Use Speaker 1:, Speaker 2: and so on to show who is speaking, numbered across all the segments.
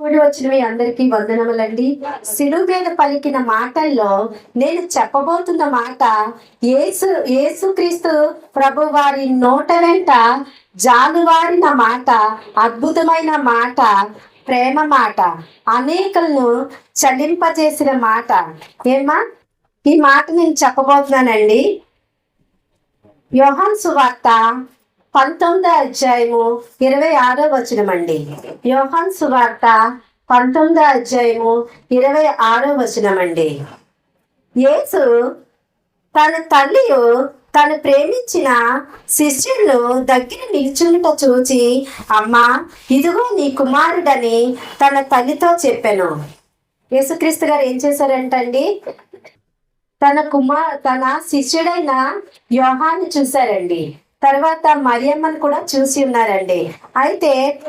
Speaker 1: కూడి వచ్చిన మీ అందరికీ వందనములండి. సిలువు మీద పలికిన మాటల్లో నేను చెప్పబోతున్న మాట ఏసు ఏసుక్రీస్తు ప్రభు వారి నోట వెంట జాలువారిన మాట అద్భుతమైన మాట ప్రేమ మాట అనేకలను చలింపజేసిన మాట. ఏమా ఈ మాట నేను చెప్పబోతున్నానండి. యోహన్ సువార్త పంతొమ్మిదో అధ్యాయము ఇరవై ఆరో వచనం అండి. యోహాన్ సువార్త పంతొమ్మిదో అధ్యాయము ఇరవై ఆరో వచనం అండి. యేసు తన తల్లియు తను ప్రేమించిన శిష్యులను దగ్గర నిల్చుంట చూచి అమ్మా ఇదిగో నీ కుమారుడని తన తల్లితో చెప్పాను. యేసుక్రీస్తు గారు ఏం చేశారంటండి? తన కుమార్ తన శిష్యుడైన యోహాన్ని చూశారండి. తర్వాత మరియమ్మను కూడా చూసి ఉన్నారండి. అయితే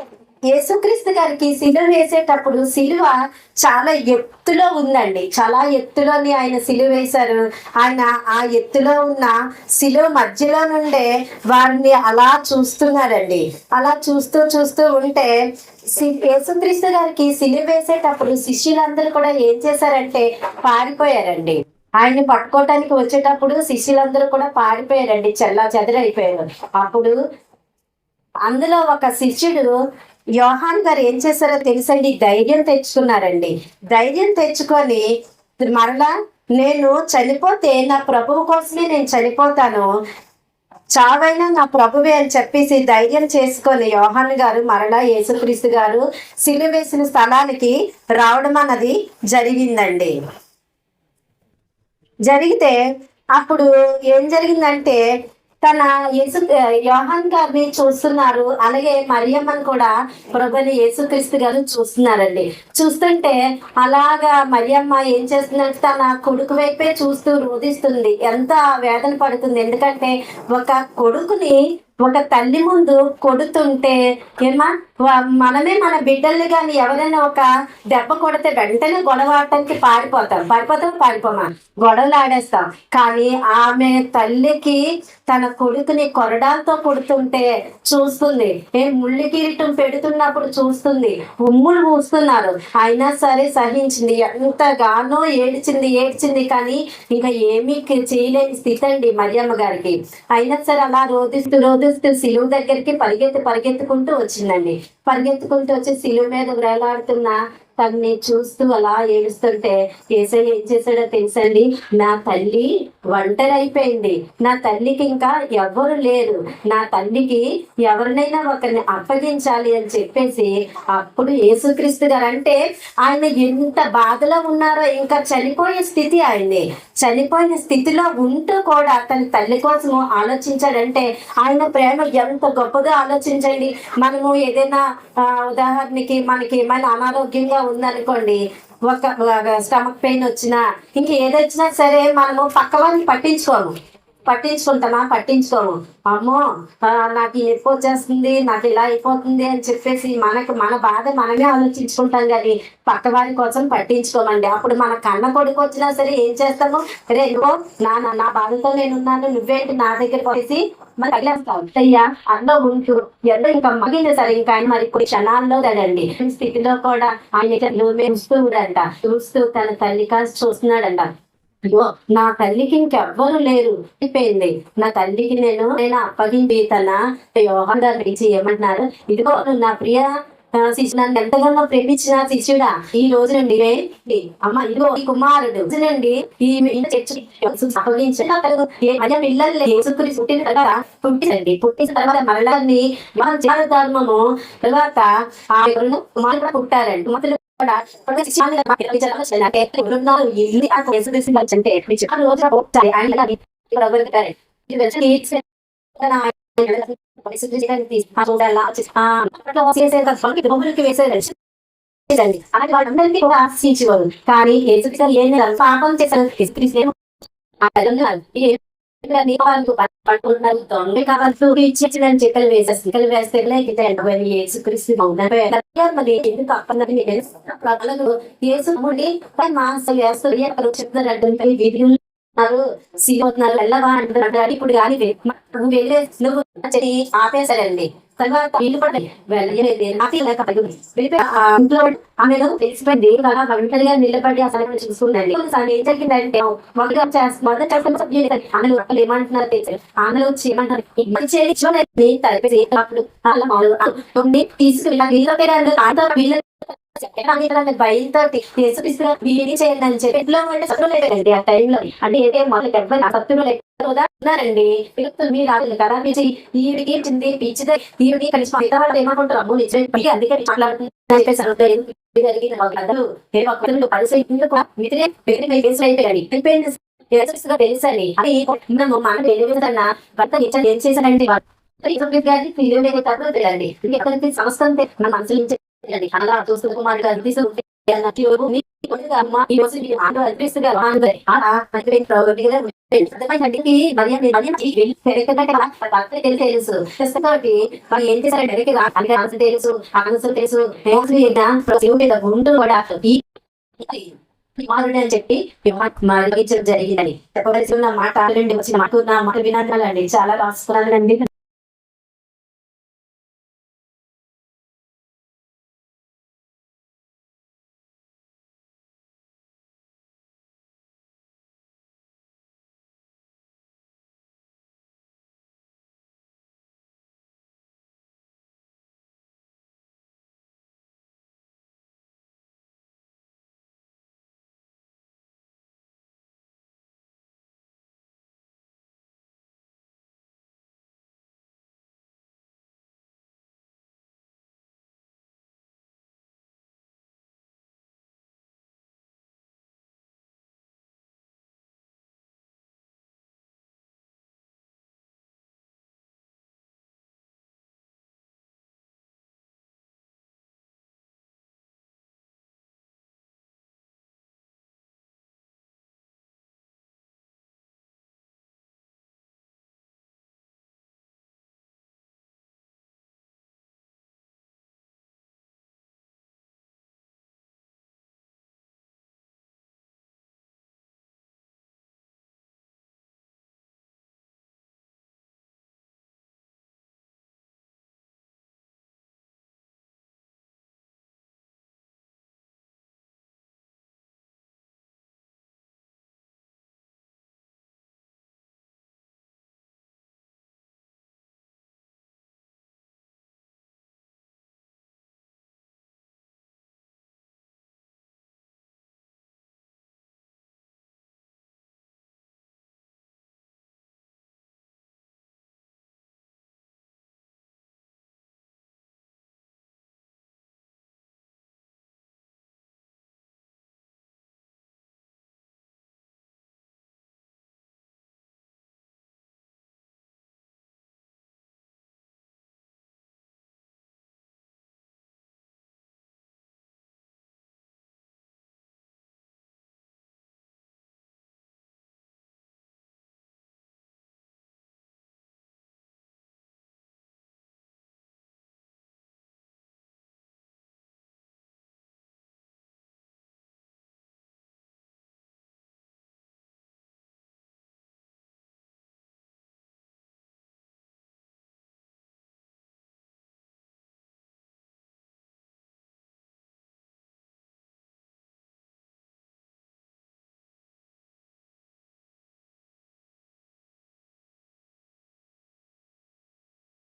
Speaker 1: యేసుక్రీస్తు గారికి సిలువ వేసేటప్పుడు శిలువ చాలా ఎత్తులో ఉందండి. చాలా ఎత్తులోని ఆయన సిలువ వేశారు. ఆయన ఆ ఎత్తులో ఉన్న శిలువ మధ్యలో నుండే వారిని అలా చూస్తున్నారండి అలా చూస్తూ చూస్తూ ఉంటే సి- యేసుక్రీస్తు గారికి సిలువ వేసేటప్పుడు శిష్యులందరూ కూడా ఏం చేశారంటే పారిపోయారండి. ఆయన్ని పట్టుకోవటానికి వచ్చేటప్పుడు శిష్యులందరూ కూడా పారిపోయారండి చెల్లా చెదరైపోయారు. అప్పుడు అందులో ఒక శిష్యుడు యోహాన్ గారు ఏం చేశారో తెలుసండి? ధైర్యం తెచ్చుకున్నారండి. ధైర్యం తెచ్చుకొని మరలా నేను చనిపోతే నా ప్రభువు కోసమే నేను చనిపోతాను. చావైనా నా ప్రభువే అని చెప్పేసి ధైర్యం చేసుకొని యోహాన్ గారు మరలా యేసుక్రీస్తు గారు సిలువేసిన స్థలానికి రావడం అన్నది జరిగిందండి. జరిగితే అప్పుడు ఏం జరిగిందంటే తన యేసు యోహాన్ గారిని చూస్తున్నారు. అలాగే మరియమ్మని కూడా ప్రభుని యేసుక్రీస్తు గారు చూస్తున్నారండి. చూస్తుంటే అలాగా మరియమ్మ ఏం చేస్తుందంటే తన కొడుకు వైపే చూస్తూ రోధిస్తుంది. ఎంత వేదన పడుతుంది. ఎందుకంటే ఒక కొడుకుని ఒక తల్లి ముందు కొడుతుంటే ఏమా మనమే మన బిడ్డల్ని కానీ ఎవరైనా ఒక దెబ్బ కొడితే వెంటనే గొడవ ఆడటానికి పారిపోతాం. పారిపోతాం పారిపోమా? గొడవలు ఆడేస్తాం. కానీ ఆమె తల్లికి తన కొడుకుని కొరడాలతో కొడుతుంటే చూస్తుంది. ఏ ముళ్ళు కిరీటం పెడుతున్నప్పుడు చూస్తుంది. ఉమ్ములు మూస్తున్నారు. అయినా సరే సహించింది. ఎంతగానో ఏడ్చింది ఏడ్చింది కానీ ఇంకా ఏమీ చేయలేని స్థితి అండి మరియమ్మ గారికి. అయినా సరే అలా రోధిస్తూ రోధిస్తూ సిలువు దగ్గరికి పరిగెత్తి పరిగెత్తుకుంటూ వచ్చిందండి. పరిగెత్తుకుంటూ వచ్చి సిలువు మీద వేలాడుతున్న తన్ని చూస్తూ అలా ఏడుస్తుంటే ఏసయ్య ఏం చేశాడో తెలుసండి? నా తల్లి ఒంటరి అయిపోయింది నా తల్లికి ఇంకా ఎవ్వరు లేరు. నా తల్లికి ఎవరినైనా ఒకరిని అప్పగించాలి అని చెప్పేసి అప్పుడు యేసుక్రీస్తు గారు అంటే ఆయన ఎంత బాధలో ఉన్నారో ఇంకా చనిపోయే స్థితి ఆయన్ని చనిపోయిన స్థితిలో ఉంటూ కూడా తన తల్లి కోసము ఆలోచించాడంటే ఆయన ప్రేమ ఎంత గొప్పగా ఆలోచించండి. మనము ఏదైనా ఉదాహరణకి మనకి ఏమైనా అనారోగ్యంగా ఉందనుకోండి ఒక స్టమక్ పెయిన్ వచ్చినా ఇంక ఏదొచ్చినా సరే మనము పక్క వాళ్ళని పట్టించుకోము. పట్టించుకుంటామా పట్టించుకోము అమ్మో నాకు ఎక్కువ వచ్చేస్తుంది నాకు ఇలా అయిపోతుంది అని చెప్పేసి మనకు మన బాధ మనమే ఆలోచించుకుంటాం కానీ పక్క వారి కోసం పట్టించుకోమండి. అప్పుడు మన కన్న కొడుకు వచ్చినా సరే ఏం చేస్తాము? రే నా నా- నా బాధతో నేను ఉన్నాను నువ్వేంటి నా దగ్గర పోసి మరి తగిలేస్తావు అయ్యా అన్న ఉంటూ ఎంతో ఇంకా మగిన సరే ఇంకా ఆయన మరి కొన్ని క్షణాల్లో తడండి స్థితిలో కూడా ఆయన చూస్తూ చూస్తూ తన తల్లి కాస్త చూస్తున్నాడంట. నా తల్లికి ఇంకెవ్వరు లేరు. అయిపోయింది. నా తల్లికి నేను నేను అప్పగించి తన యోహన్ గారు పిలిచి ఏమంటున్నారు? ఇదిగో నా ప్రియ ఆ, నన్ను ఎంతగానో ప్రేమించిన శిష్యుడా ఈ రోజు నుండి అమ్మ ఇదిగో ఈ కుమారుడు. నుండి ఈ పిల్లల్ని పుట్టిన తర్వాత పుట్టించండి. పుట్టిన తర్వాత మరణాన్ని మన చేయాలి ధర్మము తర్వాత ఆ కుమారుడు కూడా పుట్టారండి. కుమార్తెలు అలాంటి వాళ్ళందరికీ కూడా ఆశించేవారు కానీ పాపం చేశారు. యేసుక్రీస్తు ఏమో పట్టుకుంటున్నారు దొంగ వేసేసి వేస్తే ఎండబోయి యేసుక్రీస్తు మరి ఎందుకు అప్పన్నది ప్రజలకు యేసు మాంసం వేస్తారు చెప్తున్నారు వీధి ఉన్నారు వెళ్ళవా అంటున్నారు ఇప్పుడు కానీ నువ్వు వెళ్ళే నువ్వు ఆపేశారండి. తర్వాత వీళ్ళు కూడా వెళ్ళలేదు నాకు లేక వెళ్ళిపోయి ఆ ఇంట్లో ఆమెలో తెలిసిపోయింది కదా ఒంటరిగా నిలబడి అసలు చూసుకుందండి ఏం జరిగిందంటే ఏమంటున్నారు తెలిసారు వచ్చి ఏమంటారు తలపేసి అలా మామూలు తీసుకుని వీళ్ళ పేరు వీళ్ళ బయలుదేరి తీసుకొస్తున్న వీడి చేయండి అని చెప్పి ఇంట్లో ఉంటే సత్తులు లేదండి ఆ టైంలో అంటే ఏదే మొదలు ఎవరు సత్తులు శత్రువులు లేకపోతే పిలుపులు మీరు రాలేదు కదా పిచ్చి ఈవిడికి చింది పిచ్చిదే ఈవిడికి కలిసి మిగతా వాళ్ళు ఏమనుకుంటారు అమ్మో నిజమే అందుకే మాట్లాడుతున్నా చెప్పేసి అడుగుతారు ఇది నేను ఒక్కరు పరిస్థితి ఇందుకు మితిరే వేరే కేసులు అయిపోయాడు అయిపోయింది యేసుక్రీస్తుగా తెలుసని అది మనము మన తెలియదన్న భర్త ఇచ్చాడు ఏం చేశానండి గారి ఫీలింగ్ లేదు తప్పదు తెలియండి ఎక్కడైతే సమస్త మన మనసు చూస్తూ కుమారుడు తెలుసు తెలుసు. ఏం చేశారు డైరెక్ట్గా తెలుసు ఆన్సర్ తెలుసు. కూడా కుమారుడు అని చెప్పి వివాహం జరిగిందని చెప్పవలసి ఉన్న మాట రెండు వచ్చిన మాట నా మాట వినాలండి చాలా రాసుకున్నానండి.